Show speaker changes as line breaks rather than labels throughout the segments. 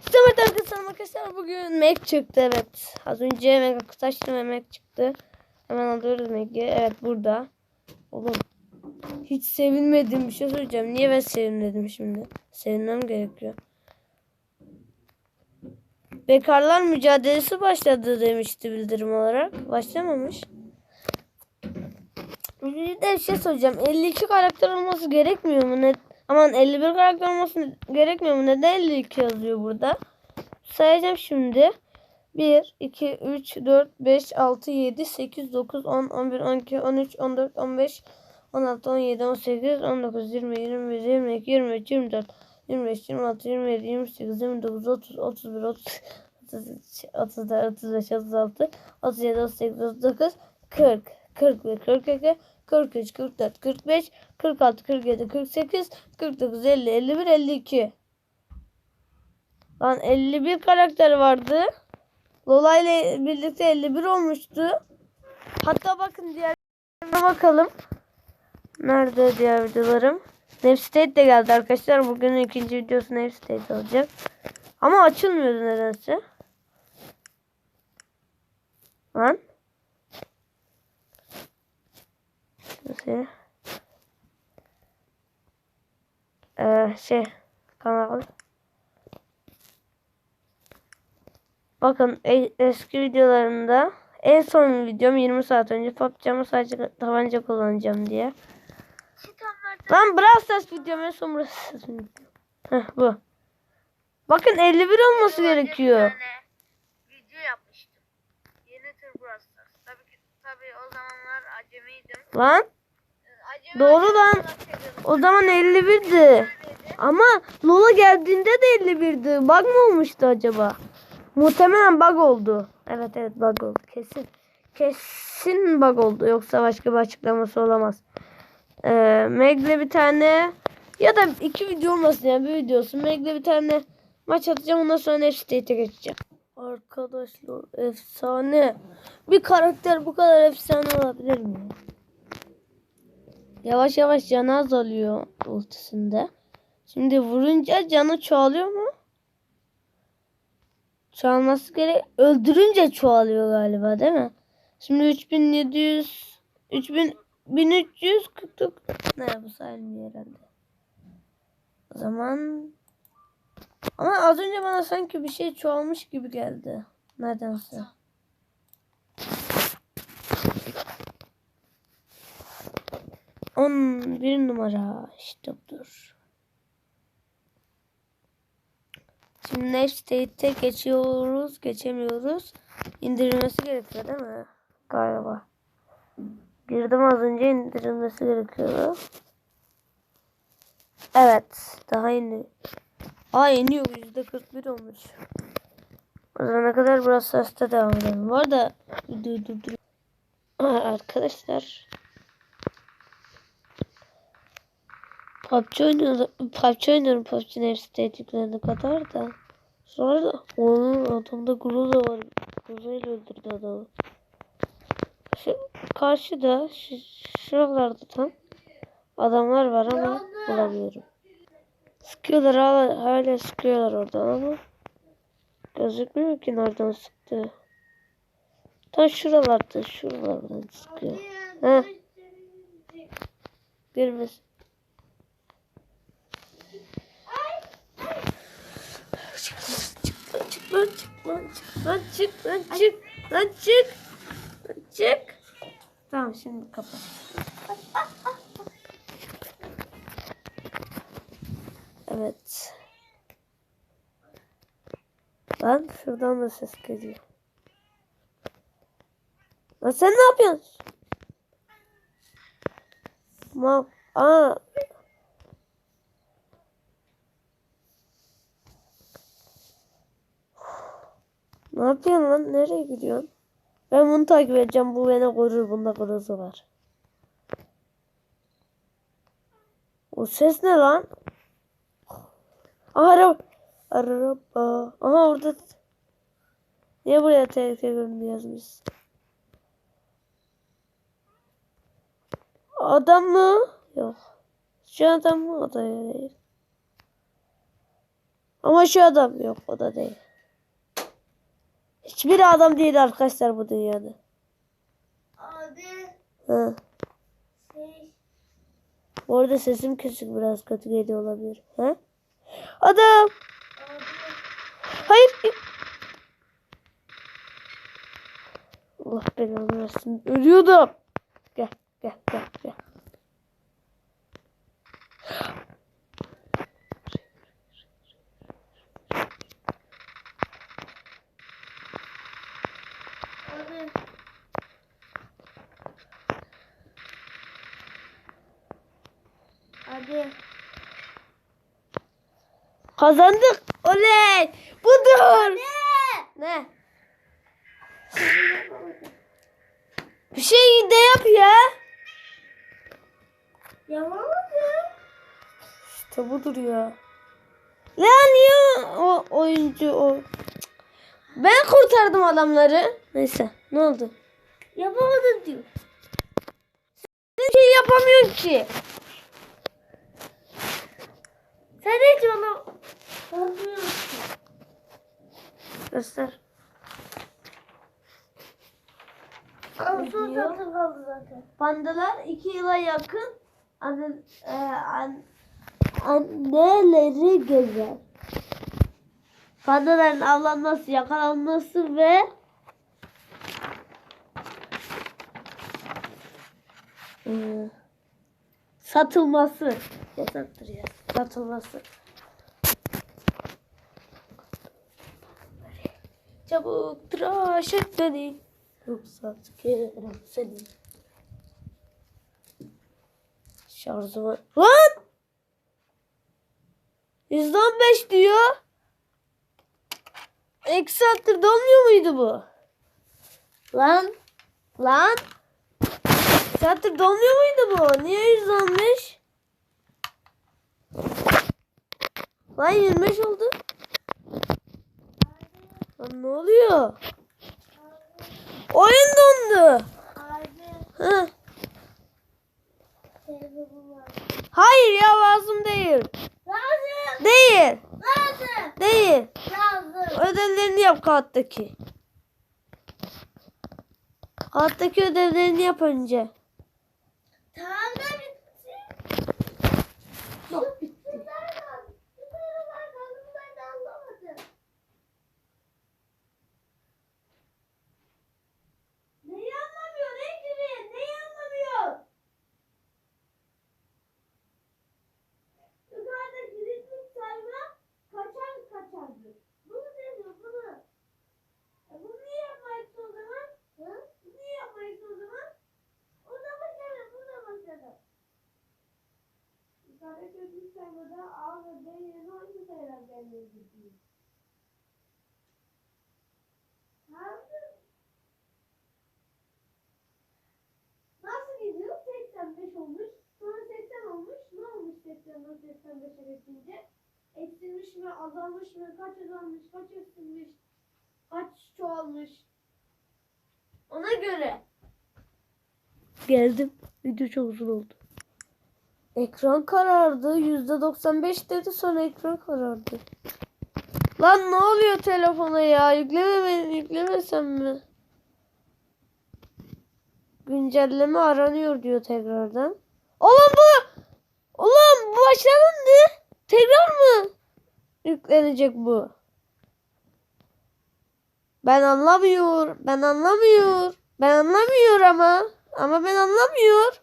Sıfır dakika sanırım arkadaşlar bugün Mac çıktı evet. Az önce Mac arkadaşlarım ve Mac çıktı. Hemen alıyoruz Mac'i. Evet burada. Oğlum hiç sevinmedim bir şey söyleyeceğim. Niye ben sevinmedim şimdi? Sevinmem gerekiyor. Bekarlar mücadelesi başladı demişti bildirim olarak. Başlamamış. Bir de bir şey soracağım. 52 karakter olması gerekmiyor mu? Ne, aman 51 karakter olması gerekmiyor mu? Neden 52 yazıyor burada? Sayacağım şimdi. 1, 2, 3, 4, 5, 6, 7, 8, 9, 10, 11, 12, 13, 14, 15, 16, 17, 18, 19, 20, 21, 22, 23, 24, 25, 26, 27, 28, 29, 30, 31, 30, 32, 33, 35, 36, 37, 38, 39, 40, 40 ve 42, 43, 44, 45, 46, 47, 48, 49, 50, 51, 52. Lan 51 karakter vardı. Lola ile birlikte 51 olmuştu. Hatta bakın diğerlerine bakalım. Nerede diğer videolarım? Nefstate de geldi arkadaşlar. Bugünün ikinci videosu Nefstate olacak. Ama açılmıyordu nedense. Lan. Şimdi seni. Ee, şey kanal. Bakın e, eski videolarında en son videom 20 saat önce PUBG'ımı sadece tabanca kullanacağım diye. Lan Brawl Stars videom en son Brawl video. Heh, bu. Bakın 51 olması gerekiyor. Video yapmıştım. Yeni tür Brawl Stars. Tabii, ki, tabii o zamanlar Acemiydim. Lan. Acemi Doğru lan. O zaman 51'di. Ama Lola geldiğinde de 51'di. Bug mı olmuştu acaba? Muhtemelen bug oldu. Evet evet bug oldu. Kesin. Kesin bug oldu. Yoksa başka bir açıklaması olamaz. Ee, Meg'le bir tane ya da iki video olmasın yani bir videosu. Meg'le bir tane maç atacağım. Ondan sonra eşit Date'e geçeceğim. Arkadaşlar efsane. Bir karakter bu kadar efsane olabilir mi? Yavaş yavaş canı azalıyor ultisinde. Şimdi vurunca canı çoğalıyor mu? Çoğalması gerek. Öldürünce çoğalıyor galiba değil mi? Şimdi 3700 3000 1340 ne bu sayılmıyor herhalde. O zaman ama az önce bana sanki bir şey çoğalmış gibi geldi. Nedense. On bir numara işte dur. Şimdi next state'e geçiyoruz, geçemiyoruz. İndirilmesi gerekiyor değil mi? Galiba. Girdim az önce indirilmesi gerekiyor. Evet, daha yeni. Aa yeniyor %41 olmuş. O zamana kadar burası hasta devam edelim. Bu arada dur dur dur. arkadaşlar. PUBG oynuyorum. PUBG oynuyorum PUBG'nin hepsi tetiklerine kadar da. Sonra da onun adamda Groza var. Groza ile öldürdü adamı. Şu, karşıda şu, şuralarda tam adamlar var ama bulamıyorum. Sıkıyorlar hala, hala sıkıyorlar oradan ama gözükmüyor ki nereden sıktı. Ta şuralarda şuralardan sıkıyor. Ha. Girmez. lan çık lan çık lan çık lan çık lan çık lan çık. Tamam şimdi kapat. Evet. ben şuradan da ses geliyor. Lan sen ne yapıyorsun? Ma Aa. Ne yapıyorsun lan? Nereye gidiyorsun? Ben bunu takip edeceğim. Bu beni korur. Bunda korusu var. O ses ne lan? Araba. Araba. Aha orada. Niye buraya tehlike göründü yazmış. Adam mı? Yok. Şu adam mı? O da değil. Ama şu adam yok. O da değil. Hiçbir adam değil arkadaşlar bu dünyada. Ha. Şey. Bu arada sesim küçük biraz kötü geliyor olabilir. Ha? Adam. Hayır. Allah belanı versin. Ölüyordum. Gel gel gel gel. Hadi. Kazandık. Oley. Budur. Ne? Ne? Bir şey de yap ya. Yalan mı? İşte budur ya. Ne ya o oyuncu o. Ben kurtardım adamları. Neyse ne oldu? Yapamadım diyor. Sen şey yapamıyorsun ki. Sen hiç onu Göster. Ağustos satın kaldı zaten. Pandalar iki yıla yakın anne, e, an, anneleri gezer. Pandaların avlanması, yakalanması ve e, satılması yasaktır ya. Satılması. Çabuk tıraş et beni. Ruhsat kerem senin. Şarjı Lan! 115 diyor. Eksantre dolmuyor muydu bu? Lan. Lan. Eksantre dolmuyor muydu bu? Niye 115? Lan 25 oldu. Lan ne oluyor? Oyun dondu. Hı. Hayır ya lazım değil. Lazım. Değil. Lazım. Değil. Lazım. Ödevlerini yap kağıttaki. Kağıttaki ödevlerini yap önce. azalmış mı? Kaç azalmış? Kaç eksilmiş? Kaç çoğalmış? Ona göre. Geldim. Video çok uzun oldu. Ekran karardı. %95 dedi sonra ekran karardı. Lan ne oluyor telefona ya? Yükleme, yüklemesem mi? Güncelleme aranıyor diyor tekrardan. Oğlum bu! Oğlum bu başlandı. Tekrar mı? yüklenecek bu. Ben anlamıyor. Ben anlamıyor. Ben anlamıyor ama. Ama ben anlamıyor.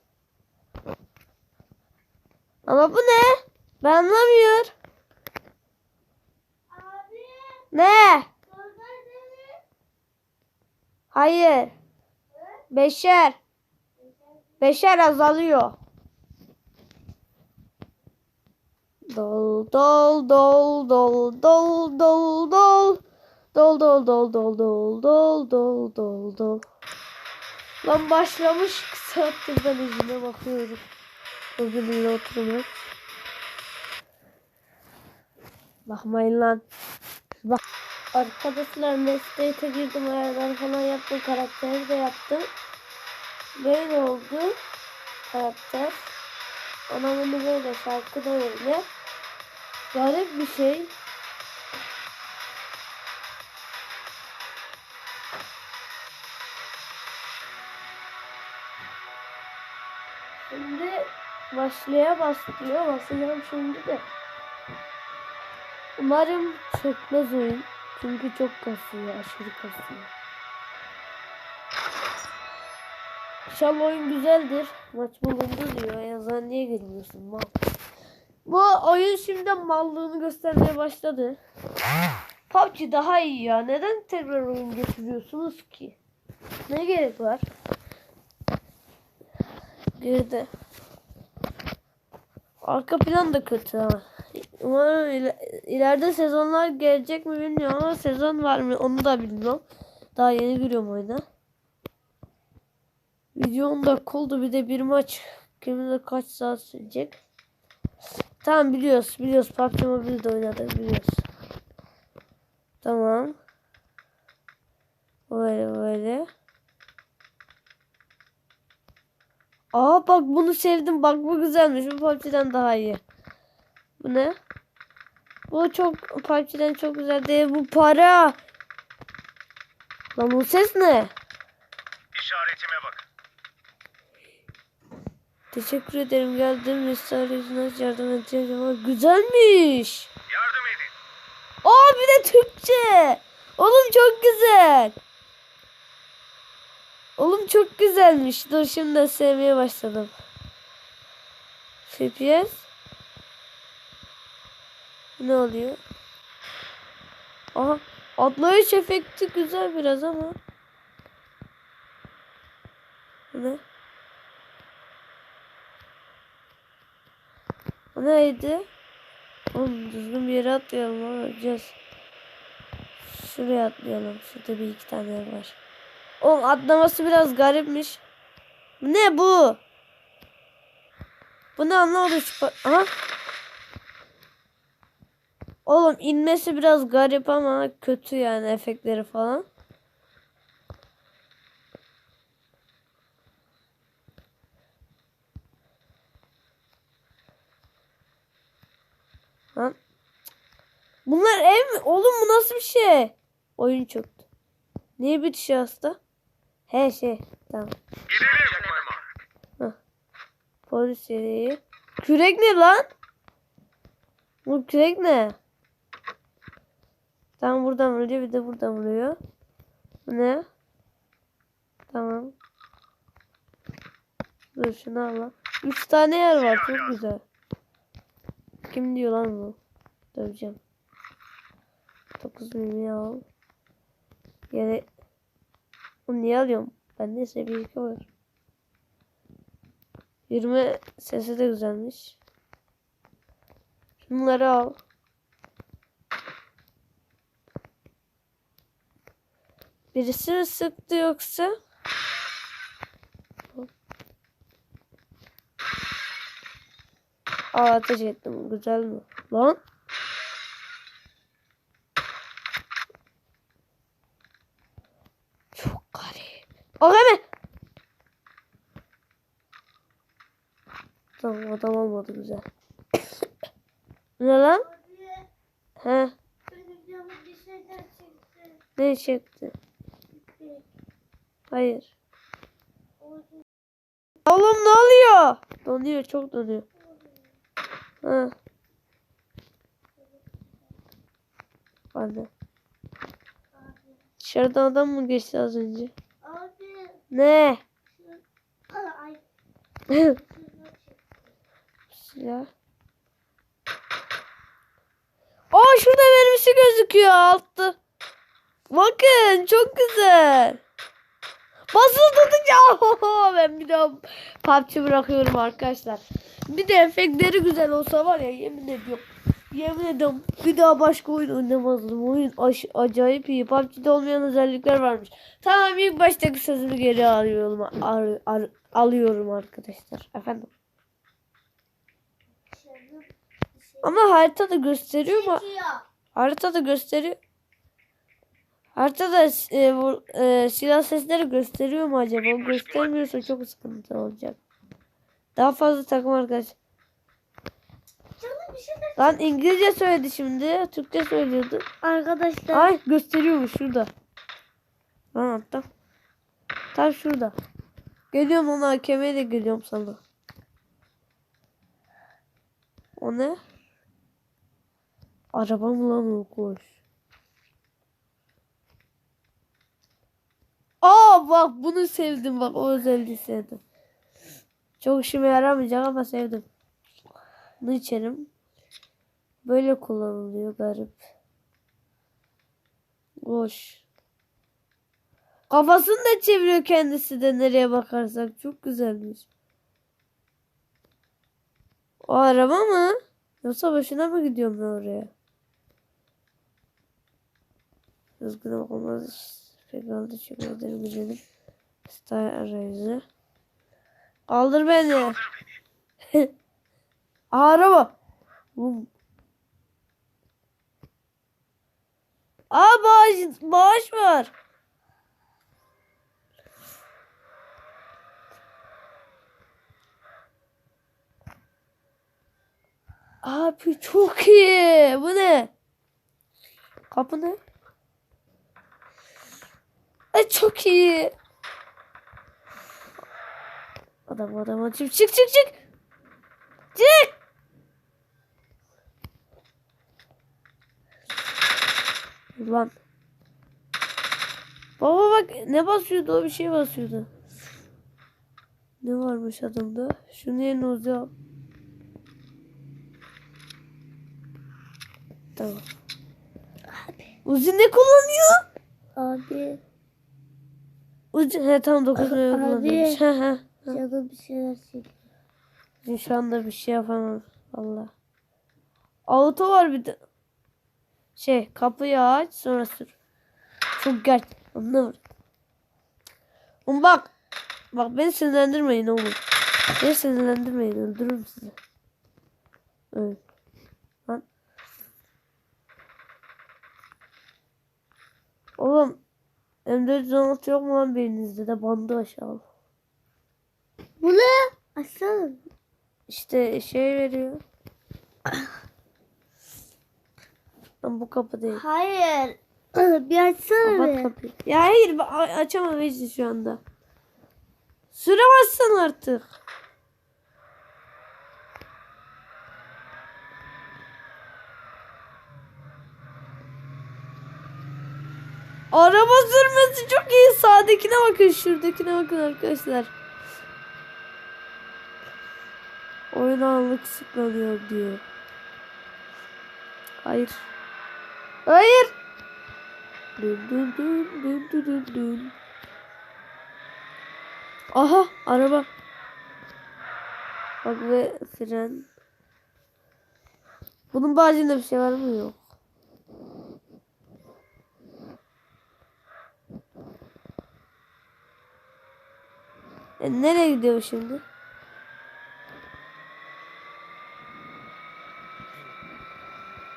Ama bu ne? Ben anlamıyor. Abi. Ne? Hayır. Beşer. Beşer azalıyor. Dol dol dol dol dol dol dol dol dol dol dol dol dol dol dol dol Lan başlamış kısalttım ben yüzüne bakıyorum. Bugün yine oturmuyor. Bakmayın lan. Bak. Arkadaşlar Mesdate'e girdim ayarlar falan yaptım. Karakteri de yaptım. Böyle oldu. Karakter. Ona bunu böyle şarkı da öyle. Garip bir şey. Şimdi başlaya başlıyor. Basacağım şimdi de. Umarım çökmez oyun. Çünkü çok kasıyor. Aşırı kasıyor. İnşallah oyun güzeldir. Maç bulundu diyor. Yazan niye gelmiyorsun Mal. Bu oyun şimdi mallığını göstermeye başladı. PUBG daha iyi ya. Neden tekrar oyun getiriyorsunuz ki? Ne gerek var? Girdi. Arka plan da kötü ha. Umarım ileride sezonlar gelecek mi bilmiyorum ama sezon var mı onu da bilmiyorum. Daha yeni giriyorum oyuna. Video 10 dakika oldu bir de bir maç. Kimin kaç saat sürecek. Tamam biliyoruz. Biliyoruz. PUBG Mobile'de oynadık biliyoruz. Tamam. Böyle böyle. Aa bak bunu sevdim. Bak bu güzelmiş. Bu PUBG'den daha iyi. Bu ne? Bu çok PUBG'den çok güzel değil. Bu para. Lan bu ses ne? Teşekkür ederim geldim restorasyona yardım edeceğim ama güzelmiş. Yardım edin. Aa bir de Türkçe. Oğlum çok güzel. Oğlum çok güzelmiş. Dur şimdi de sevmeye başladım. FPS. Ne oluyor? Aha atlayış efekti güzel biraz ama. Neydi? Oğlum düzgün bir yere atlayalım ama Şuraya atlayalım. Şurada bir iki tane yer var. Oğlum atlaması biraz garipmiş. Ne bu? Bu ne anlamadım şu Aha. Oğlum inmesi biraz garip ama kötü yani efektleri falan. Bunlar ev mi? Oğlum bu nasıl bir şey? Oyun çöktü. Niye bir şey hasta? He şey. Tamam. Polis yeri. Kürek ne lan? Bu kürek ne? Tamam buradan vuruyor bir de buradan vuruyor. Bu ne? Tamam. Dur şunu al. Üç tane yer var çok güzel. Kim diyor lan bu? Döveceğim. 9 milyon. Yani onu niye alıyorum? Ben de seviye 2 var. 20 sesi de güzelmiş. Şunları al. Birisi mi sıktı yoksa? Aa ateş ettim. Güzel mi? Lan. Oraya mı? Tamam adam olmadı güzel. ne lan? He. Ne çekti? Hayır. Oğlum ne oluyor? Donuyor çok donuyor. Ha. Hadi. Dışarıdan adam mı geçti az önce? Ne? Silah. Aa şurada benimsi gözüküyor altı. Bakın çok güzel. Basılı tutacağım. Oho, ben bir daha PUBG bırakıyorum arkadaşlar. Bir de efektleri güzel olsa var ya yemin ediyorum. Yemin ederim bir daha başka oyun oynamazdım. Oyun acayip iyi. PUBG'de olmayan özellikler varmış. Tamam ilk baştaki sözümü geri alıyorum. Ar ar alıyorum arkadaşlar. Efendim. Ama haritada gösteriyor mu? Haritada gösteriyor. Şey haritada e, bu, e, silah sesleri gösteriyor mu acaba? Göstermiyorsa çok sıkıntı olacak. Daha fazla takım arkadaşlar. Şey lan İngilizce söyledi şimdi. Türkçe söylüyordu. Arkadaşlar. Ay gösteriyormuş şurada. Lan hatta. Tam şurada. Geliyorum ona hakemeye de geliyorum sana. O ne? Araba mı lan o koş? Aa bak bunu sevdim bak o özelliği sevdim. Çok işime yaramayacak ama sevdim. Bunu içelim? Böyle kullanılıyor garip. Boş. Kafasını da çeviriyor kendisi de nereye bakarsak. Çok güzelmiş. O araba mı? Yoksa başına mı gidiyorum ben oraya? Düzgün okumaz. Pekala teşekkür ederim. Gidelim. Star arayüzü. Kaldır beni. Kaldır beni. araba. Oğlum Aa bağış, bağış var. Abi çok iyi. Bu ne? Kapı ne? Ay çok iyi. Adam adam adam çık çık çık. Çık. Ulan. Baba bak ne basıyordu o bir şey basıyordu. Ne varmış adamda? Şunu yerine uzayalım. Tamam. Abi. Uzi ne kullanıyor? Abi. Uzi he tamam 9 lira kullanıyormuş. Canım bir şeyler çekiyor. Şu anda bir şey yapamam. Allah. Auto var bir de. Şey kapıyı aç sonra sür. Çok gert. Anlamadım. bak. Bak beni sinirlendirmeyin oğlum. Beni sinirlendirmeyin öldürürüm sizi. Evet. Lan. Oğlum. M416 yok mu lan birinizde de bandı aşağı. Bu ne? aslan İşte şey veriyor. bu kapı değil. Hayır. Bir açsana Kapat bir. kapıyı. Ya hayır açamam açamayız şu anda. Süremezsin artık. Araba sürmesi çok iyi. Sağdakine bakın, şuradakine bakın arkadaşlar. Oyun anlık sıklanıyor diyor. Hayır. Hayır. Dün dün dün dün dün dün dün. Aha araba. Bak ve fren. Bunun bağcında bir şey var mı yok. E, nereye gidiyor şimdi?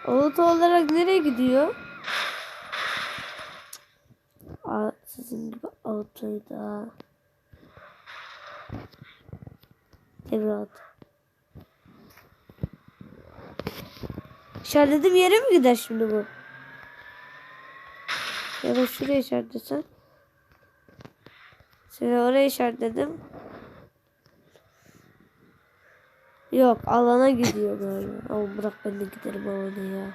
Olata olarak nereye gidiyor? sizin gibi autoyu da. Evlat. İşaretledim yere mi gider şimdi bu? Ya da şuraya işaretlesen. Şimdi oraya işaretledim. Yok alana gidiyor böyle. Ama bırak ben de giderim alana ya.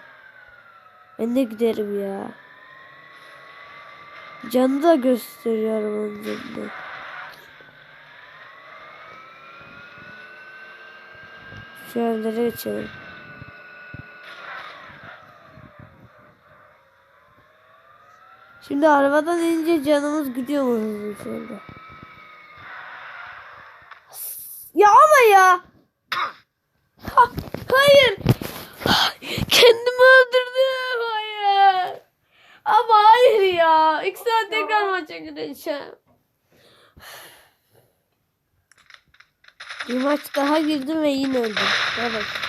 Ben de giderim ya. Canı da gösteriyorum önceden. Şu evlere geçelim. Şimdi arabadan ince canımız gidiyor mu hızlı şöyle. Ya ama ya hayır. Kendimi öldürdüm. Hayır. Ama hayır ya. İki saat tekrar maça gireceğim. Bir maç daha girdim ve yine öldüm. Ne bak.